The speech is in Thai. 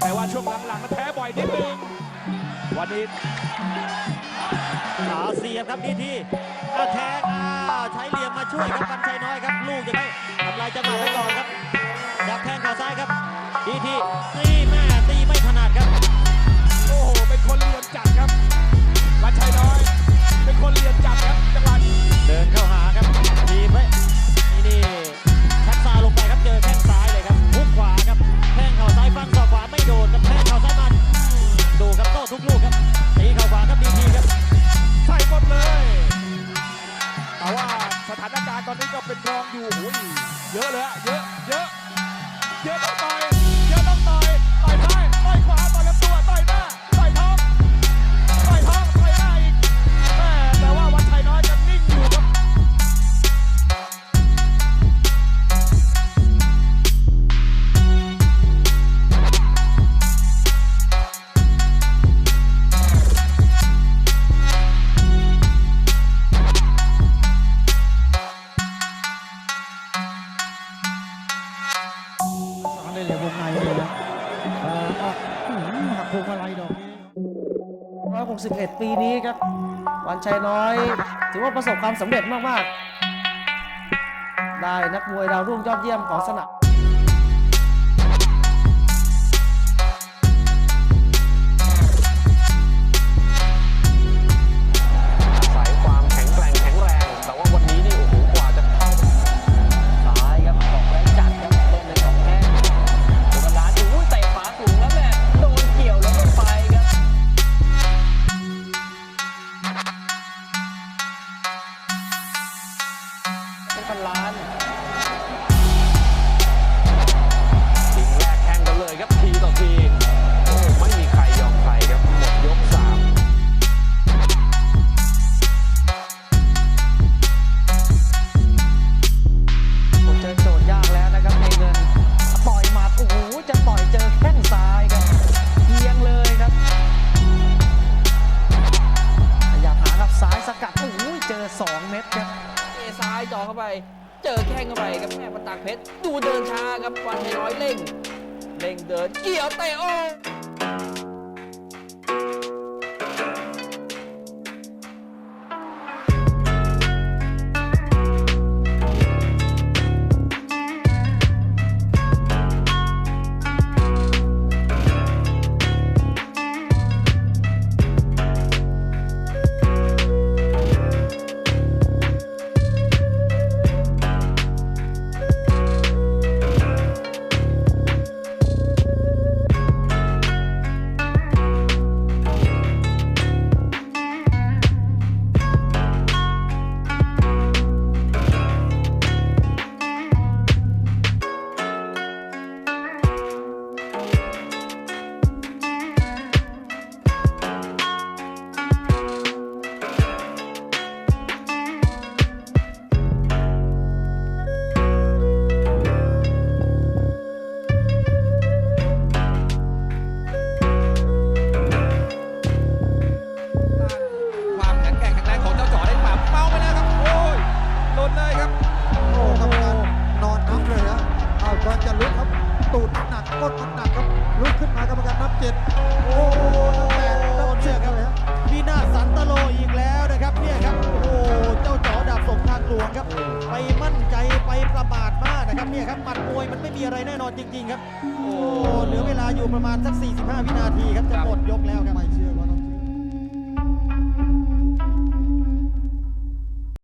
แต่ว่าช่วงหลังๆมันแพ้บ่อยนิดนึงวันนี้ขาเสียบครับดีทีเอาแทงใช้เหลี่ยมมาช่วยครับปันชัยน้อยครับ ลูกจะได้ทำลายจังหวะไปก่อนครับ เพวงมาลัยดอกนี้161 ปีนี้ครับวันชัยน้อย ถือว่าประสบความสำเร็จมาก ๆ ได้นักมวยดาวรุ่งยอดเยี่ยมของสนาม เจอ 2 เม็ดครับ เตะซ้ายจ่อเข้าไป เจอแข้งเข้าไปครับแม่ประตักเพชร ดูเดินช้าครับวันชัยน้อยเร่ง เร่งเดินเกี่ยวเตะโอ้ ตูดหนักก้นหนักครับลุกขึ้นมากรรมการนับเจ็ดโอ้โหนับแปดนับเจ็ดเลยฮะวินาสันตโลอีกแล้วนะครับเนี่ยครับโอ้เจ้าจ๋อดาบสมทางหลวงครับ ไปมั่นใจไปประมาทมากนะครับเนี่ยครับหมัดมวยมันไม่มีอะไรแน่นอนจริง ๆ ครับ โอ้เหลือเวลาอยู่ประมาณสัก 45 วินาทีครับจะหมดยกแล้วครับไม่เชื่